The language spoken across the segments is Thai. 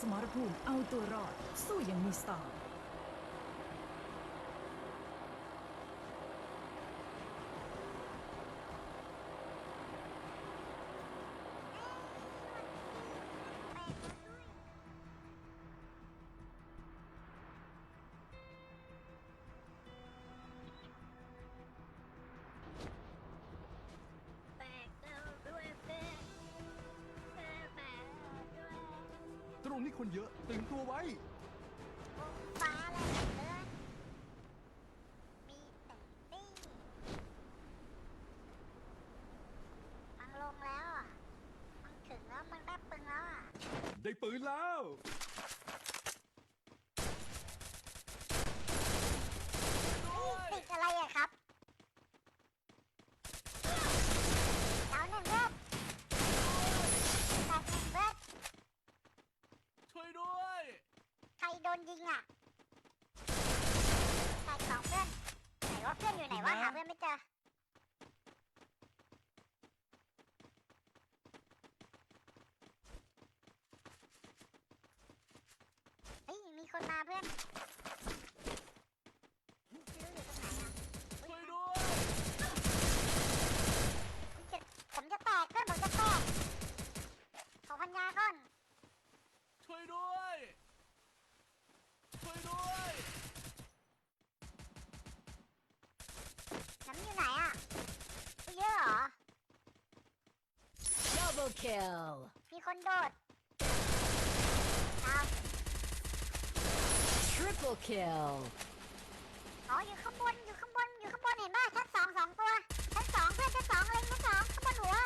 สมรภู รงนี้คนเยอะตึงตัวไว้ ฟ้าแลบเลยมีแต่ตี้มันลงแล้วอะ มันถึงแล้วมันได้ปึงแล้วอะ ได้ปืนแล้ว ติดอะไรอะครับดาวหนึ่งเบิดแตกหนึ่งเบิด ช่วยด้วย ใครโดนยิงอะแตกสองเพื่อน ไหนว่าเพื่อนอยู่ไหนวะหาเพื่อนไม่เจอ เฮ้ย มีคนมาเพื่อนไม่รู้อยู่ตรงไหนอะช่วยด้วยผมจะผมจะแตกเพื่อนผมจะแตกขอพันยาก่อนช่วยด้วย ช่วยด้วยน้ำอยู่ไหนอะอุ๊ยเยอะเหรอ Double kill มีคนโดดเอา Triple kill อ๋ออยู่ข้างบนอยู่ข้างบนอยู่ข้างบนเห็นป่ะชั้นสองสองตัวชั้นสองเพื่อนชั้นสองเล็งชั้นสองข้างบนหัว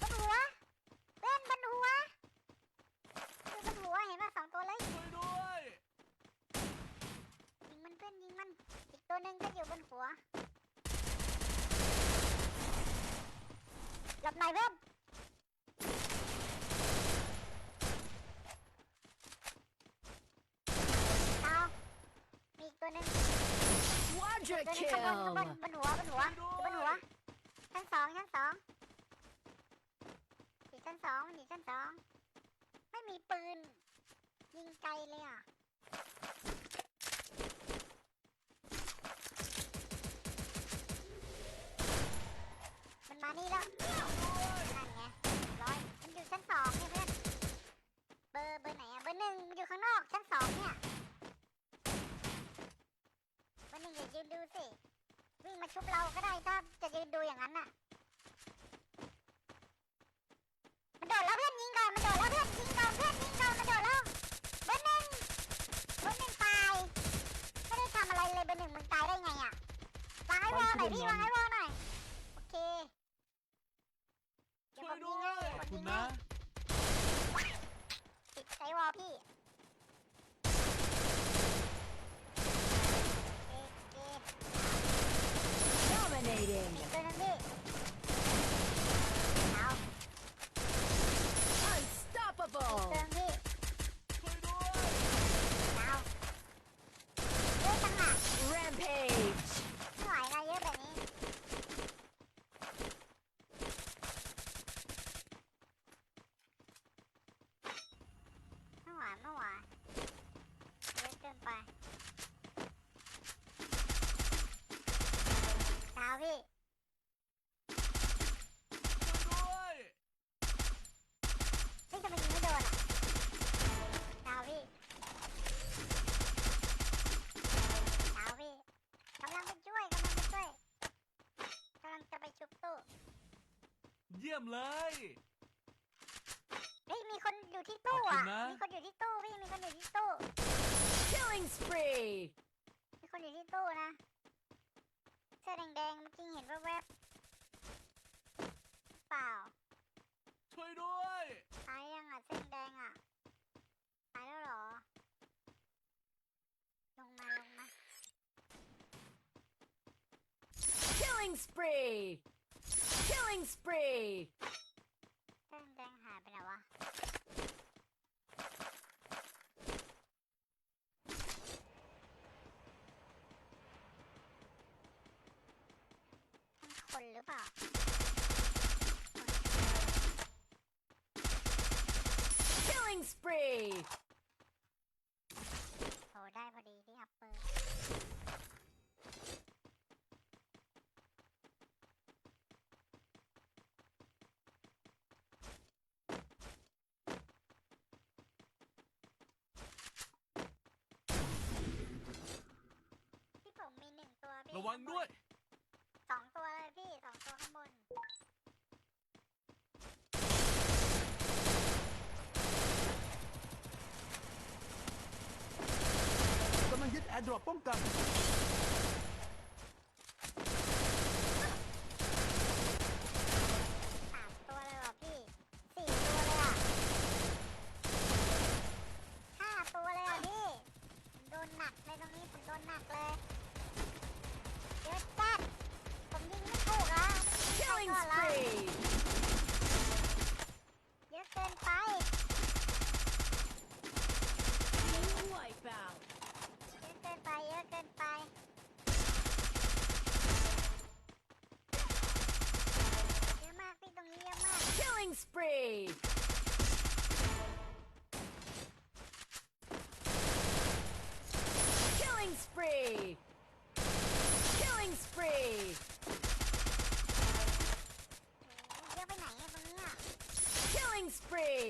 บนหัวเพื่อนบนหัวอยู่บนหัวเห็นป่ะสองตัวเลยช่วยด้วยยิงมันเพื่อนยิงมันอีกตัวหนึ่งก็อยู่บนหัวหลบหน่อยเพื่อนเอามีอีกตัวหนึ่ง Quadra ตัวหนึงข้างบนข้างบน kill บนหัวบนหัวอยู่บนหัวชั้นสองชั้นสองอยู่ชั้นสองมันอยู่ชั้นสองไม่มีปืน ยิงไกลเลยอะมันมานี่แล้วนั่นไงร้อยมันอยู่ชั้นสองเนี่ยเพื่อนเบอร์เบอร์ไหนอะเบอร์หนึ่งมันอยู่ข้างนอกชั้นสองเนี่ยเบอร์หนึ่งอย่ายืนดูสิ วิ่งมาชุ บเราก็ได้ถ้าจะยืนดูอย่างนั้นน่ะ มันโดดแล้วเพื่อนยิงก่อนมันโดดแล้วเพื่อนยิงก่อนเพื่อนยิงก่อนมันโดดแล้วเบอร์หนึ่งเบอร์หนึ่งตาย ไม่ได้ทำอะไรเลยเบอร์หนึ่งมึงตายได้ไงอะวางไอ้วอลหน่อยพี่วางไอ้วอลหน่อย โอเคเดี๋ยว ช่ ผ วย ม ด้ ยิง ว ให้ ย ผม คุ ยิ ณ ง นะ ให้ติดไอ้วอลพี่เอ๊ะเอ๊ะ Dominating อีกตัวหนึงพี่เอา Unstoppable เติมพี่ ช่วยด้วย เอาเยอะจังอะ Rampage ไม่ไหวนะเยอะแบบนี้ไม่ไหวไม่ไหวเยอะเกินไปดาวพี่ ช่วยด้วย นี่ทำไมยิงไม่โดนอะดาวพี่ดาวพี่กำลังไปช่วยกำลังไปช่วยกำลังจะไปชุบตู้ เยี่ยมเลย เฮ้ยมีคนอยู่ที่ตู้อะขอบคุณนะ มีคนอยู่ที่ตู้พี่มีคนอยู่ที่ตู้ Killing spree มีคนอยู่ที่ตู้นะ เสื้อแดงๆเมื่อกี้เห็นแวบๆเปล่า ช่วยด้วย ตายยังอะเสื้อแดงอะตายแล้วเหรอ ลงมาลงมา Killing spree Killing spree วังด้วย สองตัวเลยพี่สองตัวข้างบน กำลังยึดแอร์ดรอปป้องกัน สามตัวเลยเหรอพี่สี่ตัวเลยอะห้าตัวเลยอะพี่ผมโดนหนักเลยตรงนี้ผมโดนหนักเลย เยอะจัดผมยิงไม่ถูกอะ Killing ก่อนละ spree. เยอะเกินไป Wipeout. เยอะเกินไปเยอะเกินไปเยอะมากพี่ตรงนี้เยอะมาก Killing spree. Killing spree. Killing spree. เยอะไปไหนอะตรงเนี้ย Killing spree.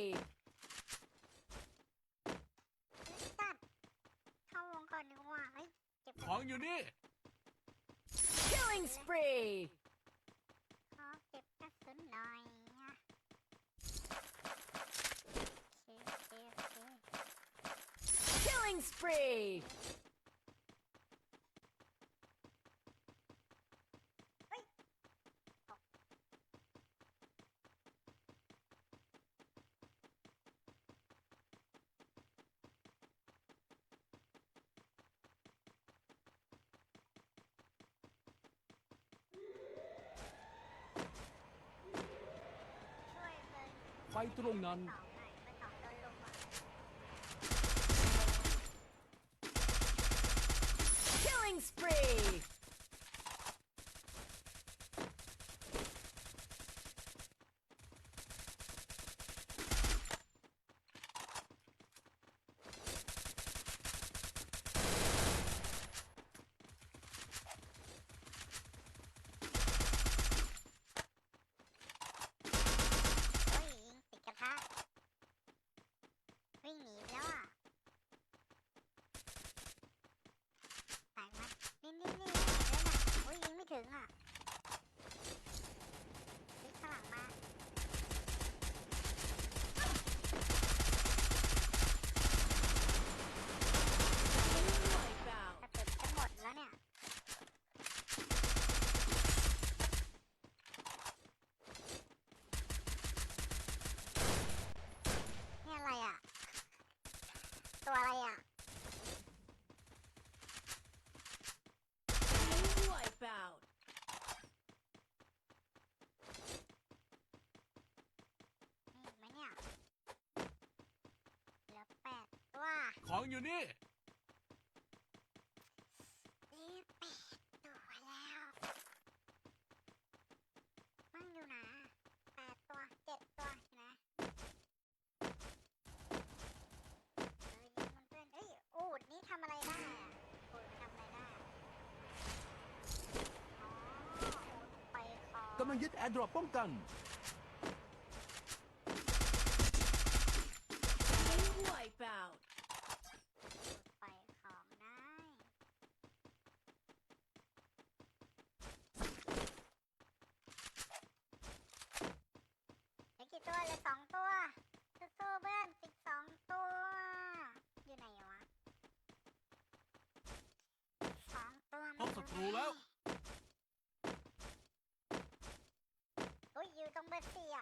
ตัดเข้าวงก่อนดีกว่าเฮ้ยเก็บ ของอยู่นี่ Killing spree. ขอเก็บกระสุนหน่อยนะโอเคโอเคโอเค Killing spree. ไฟตรงนั้น สองหน่อยเบอร์สองโดนลุมอ่ะ Killing spree. องอยู่นี่เหลือแปดตัวแล้วมันอยู่นะแปดตัวเจ็ดตัวเห็นะเฮ้ยมันเพื่อนเฮ้ยอูดนี่ทำอะไรได้อะอูดทำอะไรได้อะอ๋ออูดไปคอกำลังยึดแอร์ดรอปป้องกัน ตรูแล้ว อุ้ยอยู่ตรงเบอร์สี่อะ